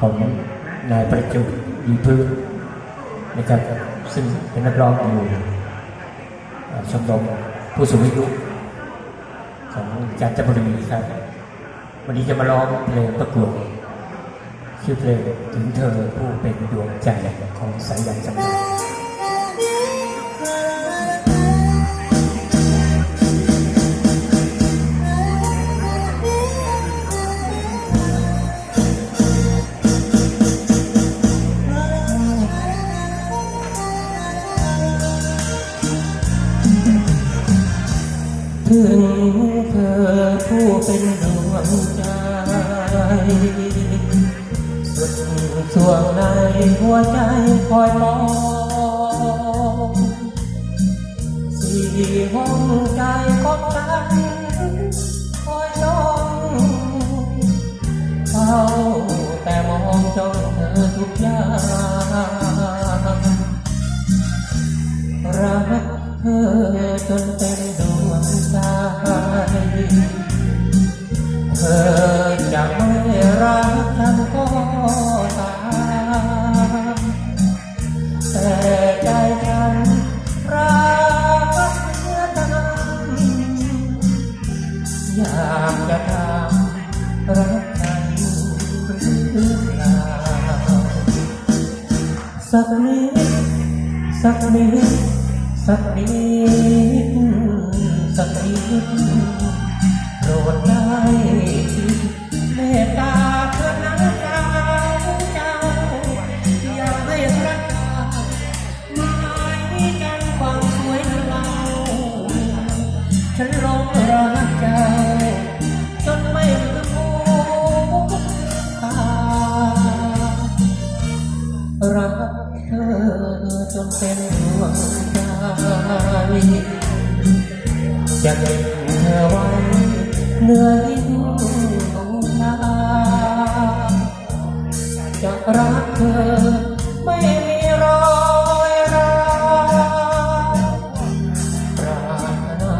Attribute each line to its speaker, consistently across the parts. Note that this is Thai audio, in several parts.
Speaker 1: ผมนายประจุยีพื้นนะครับซึ่งเป็นนักร้องอยู่ชมรมผู้สูงอายุของจันทบุรีครับ วันนี้จะมาร้องเพลงประกวดชื่อเพลงถึงเธอผู้เป็นดวงใจของสายยันสังหาร ถึงเธอผู้เป็นดวงใจสุดส่วงในหัวใจคอยมองสี่ห้องใจของฉันากจะถามรักใครหรือเปล่าสักนิดสักนิดสักนิดสักนิดโปรดได้เมตตาเถิดนะเจ้าเจ้าอย่าให้รักษาหมายกันความสวยเราฉันลงรัก จนเป็นวงใจจะเก็บเธอไว้เหนื่อยบูชาจะรักเธอไม่มีรอยร้าวปรารถนา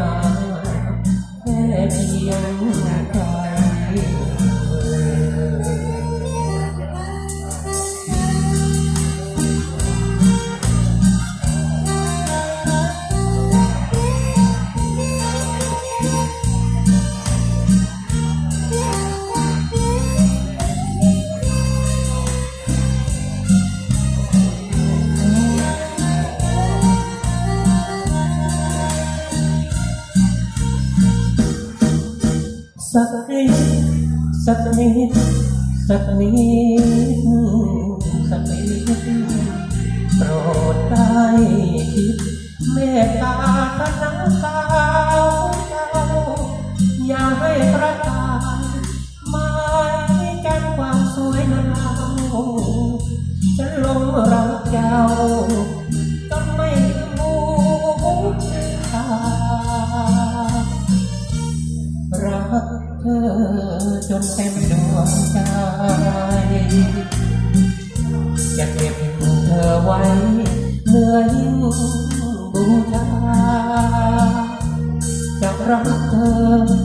Speaker 1: แค่เพียง สักนิดสักนิดสักนิดสักนิดโปรดได้คิดเมตตาท่าน จนเต็มดวงใจ จะเก็บเธอไว้เหนื่อยบูชาจะรักเธอ